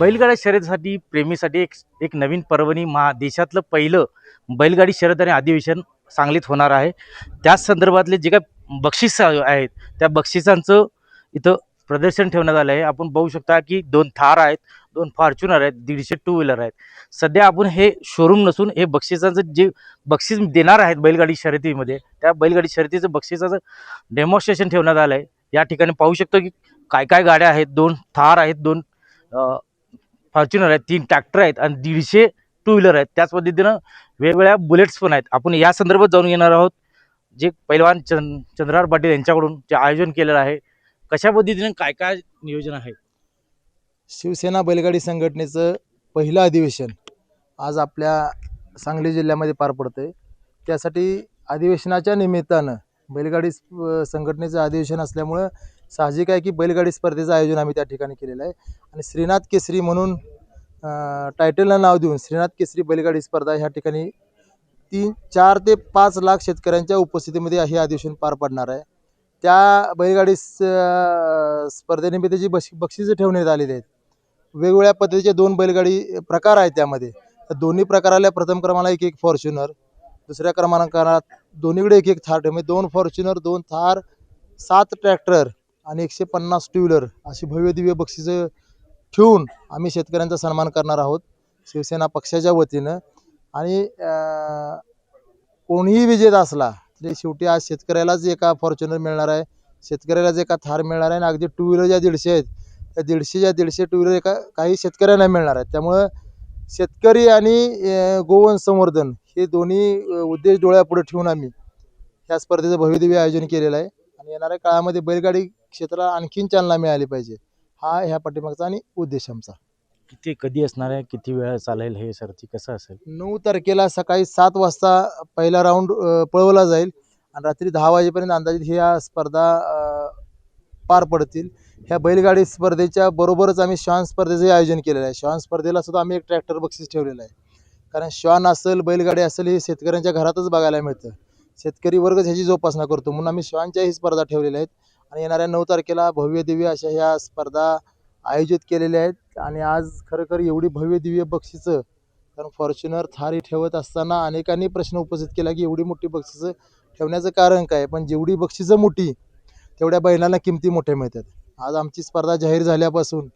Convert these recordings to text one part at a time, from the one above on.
बैलगाडा शर्यतीसाठी प्रेमीसाठी एक एक नवीन पर्वणी महा देशातलं पहिलं बैलगाडी शर्यत आणि अधिवेशन सांगलीत होणार आहे. त्याच संदर्भातले जे काय बक्षीस आहेत त्या बक्षिसांचं इथं प्रदर्शन ठेवण्यात आलं आहे. आपण बघू शकता की दोन थार आहेत दोन फॉर्च्युनर आहेत दीडशे टू व्हीलर आहेत. सध्या आपण हे शोरूम नसून हे बक्षिसांचं जे बक्षीस देणार आहेत बैलगाडी शर्यतीमध्ये त्या बैलगाडी शर्यतीचं बक्षिसाचं डेमॉन्स्ट्रेशन ठेवण्यात आलं आहे या ठिकाणी पाहू शकतो की काय काय गाड्या आहेत दोन थार आहेत दोन फॉर्च्युनर आहेत तीन ट्रॅक्टर आहेत आणि दीडशे टू व्हीलर आहेत. त्याच पद्धतीनं वेगवेगळ्या बुलेट्स पण आहेत. आपण या संदर्भात जाऊन घेणार आहोत जे पैलवान चंद चंद्रार पाटील यांच्याकडून जे आयोजन केलेलं आहे. कशा पद्धतीने काय काय नियोजन आहे? शिवसेना बैलगाडी संघटनेचं पहिलं अधिवेशन आज आपल्या सांगली जिल्ह्यामध्ये पार पडतं आहे त्यासाठी अधिवेशनाच्या निमित्तानं बैलगाडी संघटनेचं अधिवेशन असल्यामुळं साहजिक आहे की बैलगाडी स्पर्धेचं आयोजन आम्ही त्या ठिकाणी केलेलं आहे. आणि श्रीनाथ केसरी म्हणून टायटलला नाव देऊन श्रीनाथ केसरी बैलगाडी स्पर्धा ह्या ठिकाणी तीन चार ते पाच लाख शेतकऱ्यांच्या उपस्थितीमध्ये हे अधिवेशन पार पडणार आहे. त्या बैलगाडी स्पर्धेनिमित्त जी बक्षी बक्षिसं ठेवण्यात आलेली आहेत वेगवेगळ्या पद्धतीचे दोन बैलगाडी प्रकार आहेत त्यामध्ये. तर दोन्ही प्रकाराला प्रथम क्रमांकाला एक एक फॉर्च्युनर दुसऱ्या क्रमांकाला दोन्हीकडे एक एक थार ठेव म्हणजे दोन फॉर्च्युनर दोन थार सात ट्रॅक्टर आणि एकशे पन्नास टू व्हीलर अशी भव्य दिव्य बक्षिसं ठेवून आम्ही शेतकऱ्यांचा सन्मान करणार आहोत. शिवसेना पक्षाच्या वतीनं. आणि कोणीही विजेता असला तरी शेवटी आज शेतकऱ्यालाच एका फॉर्च्युनर मिळणार आहे. शेतकऱ्यालाच एका थार मिळणार आहे आणि अगदी टू व्हीलर ज्या दीडशे आहेत त्या दीडशेच्या दीडशे टू व्हीलर एका काही शेतकऱ्यांना मिळणार आहेत. त्यामुळं शेतकरी आणि गोवन गोवंश संवर्धन हे दोन्ही उद्देश डोळ्यापुढे ठेवून आम्ही ह्या स्पर्धेचं भव्यदिव्य आयोजन केलेलं आहे. आणि येणाऱ्या काळामध्ये बैलगाडी क्षेत्राला आणखीन चालना मिळाली पाहिजे. हा ह्या पाठीमागचा आणि उद्देश आमचा किती कधी असणार आहे? किती वेळ चालेल हे सरती कसं असेल? नऊ तारखेला सकाळी सात वाजता पहिला राऊंड पळवला जाईल. आणि रात्री दहा वाजेपर्यंत अंदाजित ह्या स्पर्धा पार पडतील. ह्या बैलगाडी स्पर्धेच्या बरोबरच आम्ही श्वान स्पर्धेचे आयोजन केलेलं आहे. श्वान स्पर्धेला सुद्धा आम्ही एक ट्रॅक्टर बक्षीस ठेवलेलं आहे. कारण श्वान असेल बैलगाडी असेल हे शेतकऱ्यांच्या घरातच बघायला मिळतं. शेतकरी वर्गच ह्याची जोपासना करतो. म्हणून आम्ही श्वानच्याही स्पर्धा ठेवलेल्या आहेत. आणि येणाऱ्या नऊ तारखेला भव्य दिव्य अशा ह्या स्पर्धा आयोजित केलेल्या आहेत. आणि आज खरोखर एवढी भव्य दिव्य बक्षिसं कारण फॉर्च्युनर थारी ठेवत असताना अनेकांनी प्रश्न उपस्थित केला की एवढी मोठी बक्षिसं ठेवण्याचं कारण काय? पण जेवढी बक्षिसं मोठी तेवढ्या बैलांना किमती मोठ्या मिळतात. आज आमची स्पर्धा जाहीर झाल्यापासून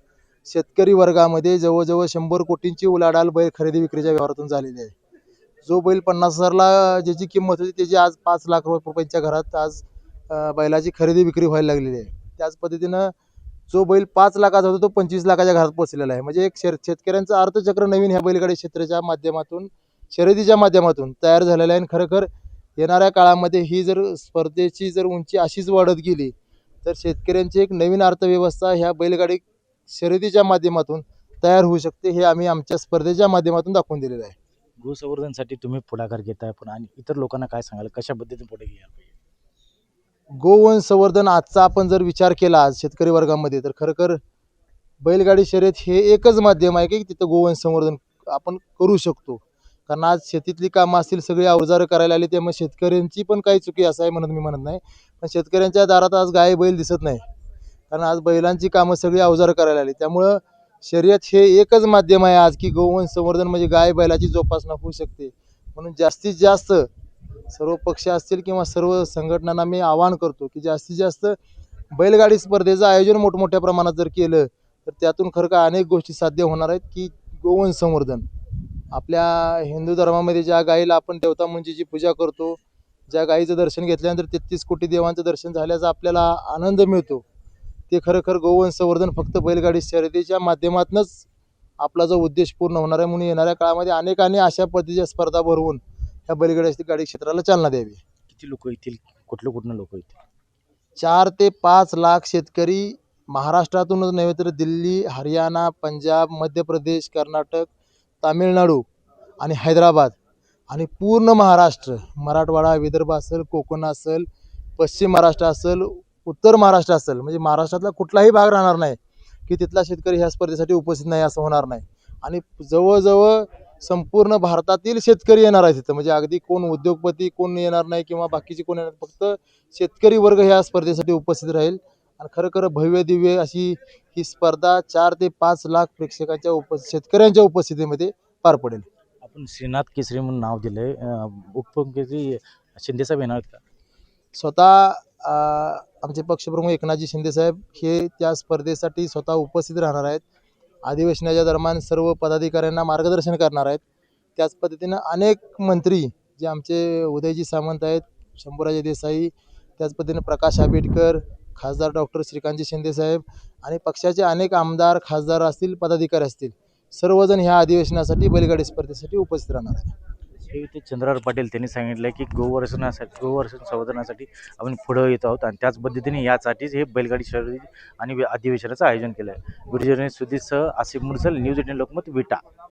शेतकरी वर्गामध्ये जवळजवळ शंभर कोटींची उलाढाल बैल खरेदी विक्रीच्या व्यवहारातून झालेली आहे. जो बैल पन्नास हजारला ज्याची किंमत होती त्याची आज पाच लाख रुपये रुपयांच्या घरात आज बैलाची खरेदी विक्री व्हायला लागलेली आहे. त्याच पद्धतीनं जो बैल पाच लाखाचा होता तो पंचवीस लाखाच्या घरात पोहोचलेला आहे. म्हणजे एक शेत शेतकऱ्यांचं अर्थचक्र नवीन ह्या बैलगाडी क्षेत्राच्या माध्यमातून शर्यतीच्या माध्यमातून तयार झालेलं आहे. आणि खरोखर येणाऱ्या काळामध्ये ही जर स्पर्धेची जर उंची अशीच वाढत गेली तर शेतकऱ्यांची एक नवीन अर्थव्यवस्था ह्या बैलगाडी शर्यतीच्या माध्यमातून तयार होऊ शकते हे आम्ही आमच्या स्पर्धेच्या माध्यमातून दाखवून दिलेलं आहे. गोसंवर्धनसाठी तुम्ही पुढाकार घेताय पण आणि इतर लोकांना काय सांगाल? कशा पद्धतीने पुढे घ्या गोवंश संवर्धन आजचा आपण जर विचार केला आज शेतकरी वर्गामध्ये तर खरोखर बैलगाडी शर्यत हे एकच माध्यम आहे की तिथं गोवंश संवर्धन आपण करू शकतो. कारण आज शेतीतली कामं असतील सगळी अवजारं करायला आली त्यामुळे शेतकऱ्यांची पण काही चुकी असं आहे म्हणत मी म्हणत नाही. पण शेतकऱ्यांच्या दारात आज गाय बैल दिसत नाही. कारण आज बैलांची कामं सगळी अवजारं करायला आली. त्यामुळं शर्यत हे एकच माध्यम आहे आज की गोवंश संवर्धन म्हणजे गाय बैलाची जोपासना होऊ शकते. म्हणून जास्तीत जास्त सर्व पक्ष असतील किंवा सर्व संघटनांना मी आवाहन करतो की जास्तीत जास्त बैलगाडी स्पर्धेचं आयोजन मोठमोठ्या प्रमाणात जर केलं तर त्यातून खरं का अनेक गोष्टी साध्य होणार आहेत की गोवंश संवर्धन. आपल्या हिंदू धर्मामध्ये ज्या गायीला आपण देवता म्हणजे मुंजीची पूजा करतो ज्या गायीचं दर्शन घेतल्यानंतर तेहतीस कोटी देवांचं दर्शन झाल्याचा आपल्याला आनंद मिळतो ते खरोखर गोवंश संवर्धन फक्त बैलगाडी शर्यतीच्या माध्यमातूनच आपला जो उद्देश पूर्ण होणार आहे म्हणून येणाऱ्या काळामध्ये अनेकांनी अशा पद्धतीच्या स्पर्धा भरवून ह्या बैलगाडी गाडी क्षेत्राला चालना द्यावी. किती लोक येतील? कुठले कुठले लोक येतील? चार ते पाच लाख शेतकरी महाराष्ट्रातूनच नव्हे तर दिल्ली हरियाणा पंजाब मध्य प्रदेश कर्नाटक तामिळनाडू आणि हैदराबाद आणि पूर्ण महाराष्ट्र. मराठवाडा विदर्भ असेल कोकण असेल पश्चिम महाराष्ट्र असेल उत्तर महाराष्ट्र असेल. म्हणजे महाराष्ट्रातला कुठलाही भाग राहणार नाही की तिथला शेतकरी ह्या स्पर्धेसाठी उपस्थित नाही असं होणार नाही. आणि जवळजवळ संपूर्ण भारतातील शेतकरी येणार आहे तिथं म्हणजे अगदी कोण उद्योगपती कोण येणार नाही किंवा बाकीचे कोण येणार फक्त शेतकरी वर्ग ह्या स्पर्धेसाठी उपस्थित राहील. आणि खरं खरं भव्य दिव्य अशी ही स्पर्धा चार ते पाच लाख प्रेक्षकांच्या उप शेतकऱ्यांच्या उपस्थितीमध्ये पार पडेल. आपण श्रीनाथ केसरी म्हणून नाव दिलंय. उपमुख्यमंत्री शिंदे साहेब येणार आहेत का? स्वतः आमचे पक्षप्रमुख एकनाथजी शिंदेसाहेब हे त्या स्पर्धेसाठी स्वतः उपस्थित राहणार आहेत. अधिवेशनाच्या दरम्यान सर्व पदाधिकाऱ्यांना मार्गदर्शन करणार आहेत. त्याच पद्धतीनं अनेक मंत्री जे आमचे उदयजी सामंत आहेत शंभूराजे देसाई त्याच पद्धतीनं प्रकाश आंबेडकर खासदार डॉक्टर श्रीकांतजी शिंदेसाहेब आणि पक्षाचे अनेक आमदार खासदार असतील पदाधिकारी असतील सर्वजण ह्या अधिवेशनासाठी बैलगाडी स्पर्धेसाठी उपस्थित राहणार आहेत. ते चंद्रहार पाटील त्यांनी सांगितलं की गोवर्षणासाठी गोवर्षण संवर्धनासाठी आपण पुढं येत आहोत आणि त्याच पद्धतीने यासाठीच हे बैलगाडी शर्यती आणि अधिवेशनाचं आयोजन केलं आहे गुरुजन सुधीरसह आसिफ मुरसल न्यूज एटीन लोकमत विटा.